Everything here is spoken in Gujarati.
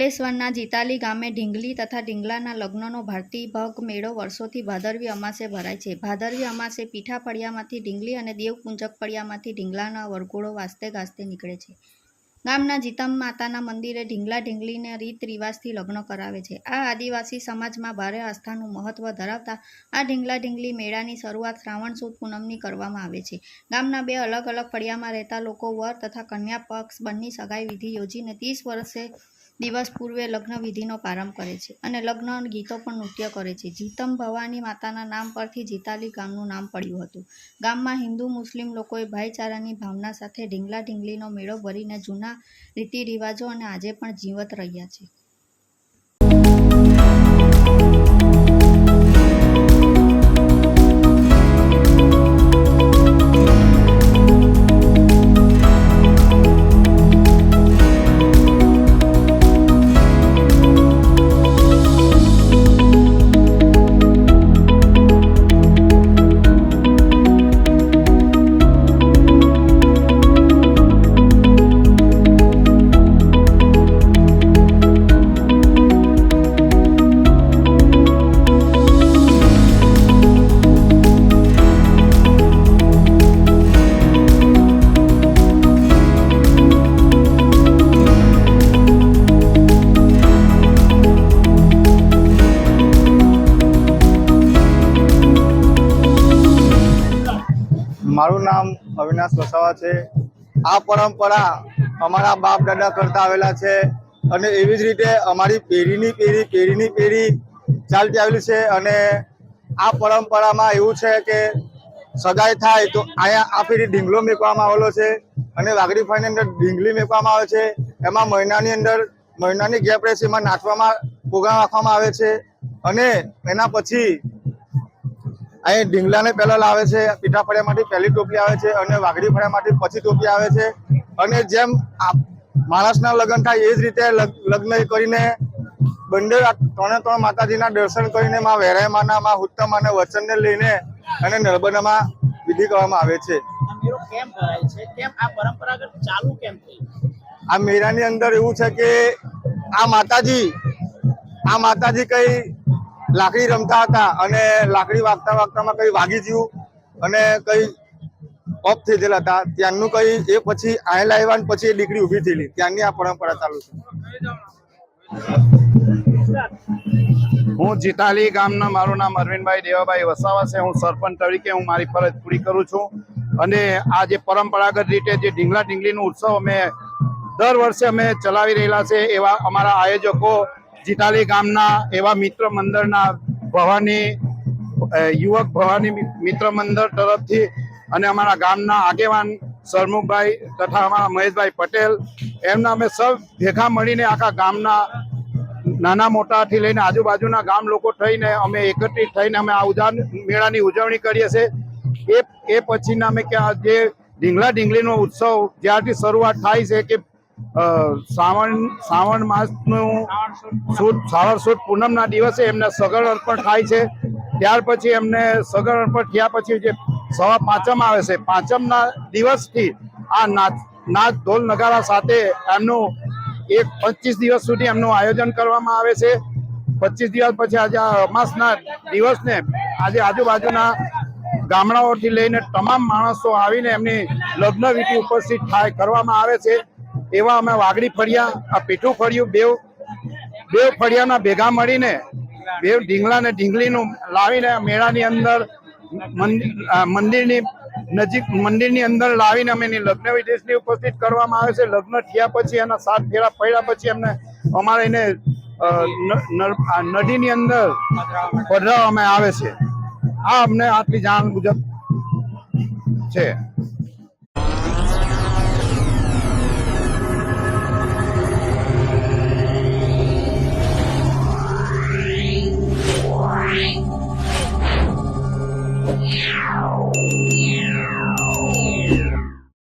અંકલેશ્વરના જીતાલી ગામે ઢીંગલી તથા ઢીંગલાના લગ્નનો ભારતીય ભગ મેળો વર્ષોથી ભાદરવી અમાસે ભરાય છે. ભાદરવી અમાસે પીઠા ફળિયામાંથી ઢીંગલી અને દેવપુંજક ફળિયામાંથી ઢીંગલાના વરઘોડો વાસ્તે ગાસ્તે નીકળે છે. ગામના જીતમ માતાના મંદિરે ઢીંગલા ઢીંગલીને રીત રિવાજથી લગ્ન કરાવે છે. આ આદિવાસી સમાજમાં ભારે આસ્થાનું મહત્વ ધરાવતા આ ઢીંગલા ઢીંગલી મેળાની શરૂઆત શ્રાવણ સુદ પૂનમની કરવામાં આવે છે. ગામના બે અલગ અલગ ફળિયામાં રહેતા લોકો વર તથા કન્યા પક્ષ બંને સગાઈ વિધિ યોજીને ત્રીસ વર્ષે દિવસ પૂર્વે લગ્ન વિધિનો પ્રારંભ કરે છે અને લગ્ન ગીતો પણ નૃત્ય કરે છે. જીતમ ભવાની માતાના નામ પરથી જીતાલી ગામનું નામ પડ્યું હતું. ગામમાં હિન્દુ, મુસ્લિમ લોકોએ ભાઈચારાની ભાવના સાથે ઢીંગલા ઢીંગલીનો મેળો ભરીને જૂના રીતિ રિવાજો અને આજે પણ જીવત રહ્યા છે. મારું નામ અવિનાશ વસાવા છે. આ પરંપરા અમારા બાપ દાદા કરતા આવેલા છે અને એવી જ રીતે અમારી પેઢીની પેઢી પેઢીની પેઢી ચાલતી આવેલી છે અને આ પરંપરામાં એવું છે કે સગાઈ થાય તો અહીંયા આ ફેરી ઢીંગલો મેકવામાં આવેલો છે અને વાઘડી ફાઈની અંદર ઢીંગલી મેકવામાં આવે છે. એમાં મહિનાની અંદર, મહિનાની ગેપ રહેશે એમાં નાચવામાં પ્રોગ્રામ રાખવામાં આવે છે અને એના પછી અહીં ઢીંગલાને પહેલા લાવે છે પીઠા ફળિયામાંથી પહેલી ટોપલી આવે છે અને વાઘડી ફળિયામાંથી પછી ટોપલી આવે છે. અને જેમ માણસના લગ્ન થાય એ જ રીતે લગ- લગ્ન કરીને બંને ત્રણે ત્રણ માતાજીના દર્શન કરીને માં વેરાયમાના માં ઉત્તમ અને વચનને લઈને અને નર્મદામાં વિધિ કરવામાં આવે છે. આ મેળાની અંદર એવું છે કે આ માતાજી આ માતાજી કઈ લાકડી રમતા હતા અને લાકડી વાગતા વાગતામાં કઈ વાગી ગયું અને કઈ ઓફ થઈ ગયેલા હતા. ત્યાંનું કઈ એ પછી આયેલા આવ્યા પછી એ દીકરી ઊભી થયેલી. ત્યાંની આ પરંપરા ચાલુ છે. હું જીતાલી ગામના, મારું નામ અરવિંદભાઈ દેવાભાઈ વસાવા છે. હું સરપંચ તરીકે હું મારી ફરજ પૂરી કરું છું. અને આ જે પરંપરાગત રીતે જે ઢીંગલા ઢીંગલીનો ઉત્સવ અમે દર વર્ષે અમે ચલાવી રહેલા છે એવા અમારા આયોજકો જીતાલી ગામના એવા મિત્ર મંડળના ભવાની યુવક ભવાની મિત્ર મંડળ તરફથી અને અમારા ગામના આગેવાન સરમુખભાઈ તથા અમારા મહેશભાઈ પટેલ, એમના અમે સૌ ભેગા મળીને આખા ગામના નાના મોટાથી લઈને આજુબાજુના ગામ લોકો થઈને અમે એકત્રિત થઈને અમે આ ઉજાન મેળાની ઉજવણી કરીએ છીએ. એ એ પછીના અમે કે જે ઢીંગલા ઢીંગલીનો ઉત્સવ જ્યારથી શરૂઆત થાય છે કે શ્રાવણ શ્રાવણ માસનું સુદ, શ્રાવણ સુદ પૂનમના દિવસે એમને સગળ અર્પણ થાય છે. ત્યાર પછી એમને સગળ અર્પણ થયા પછી જે સવા પાંચમ આવે છે, પાંચમના દિવસથી આ નાચ નાચ ઢોલ નગારા સાથે એમનું એક પચીસ દિવસ સુધી એમનું આયોજન કરવામાં આવે છે. પચીસ દિવસ પછી આજે આ અમાસના દિવસને આજે આજુબાજુના ગામડાઓથી લઈને તમામ માણસો આવીને એમની લગ્ન વિધિ ઉપસ્થિત થાય, કરવામાં આવે છે. એવા અમે વાગડી ફળિયા, આ પીઠું ફળિયું, બેવ બેવ ફળિયાના ભેગા મળીને, બેવ ઢીંગલા ને ઢીંગલીનું લાવીને મેળાની અંદર મંદિરની નજીક, મંદિરની અંદર લાવીને અમે એની લગ્ન વિદેશની ઉપસ્થિત કરવામાં આવે છે. લગ્ન થયા પછી એના સાત ફેરા પડ્યા પછી એમને અમારે એને નદીની અંદર પધરાવવામાં આવે છે. આ અમને આટલી જાણ મુજબ છે.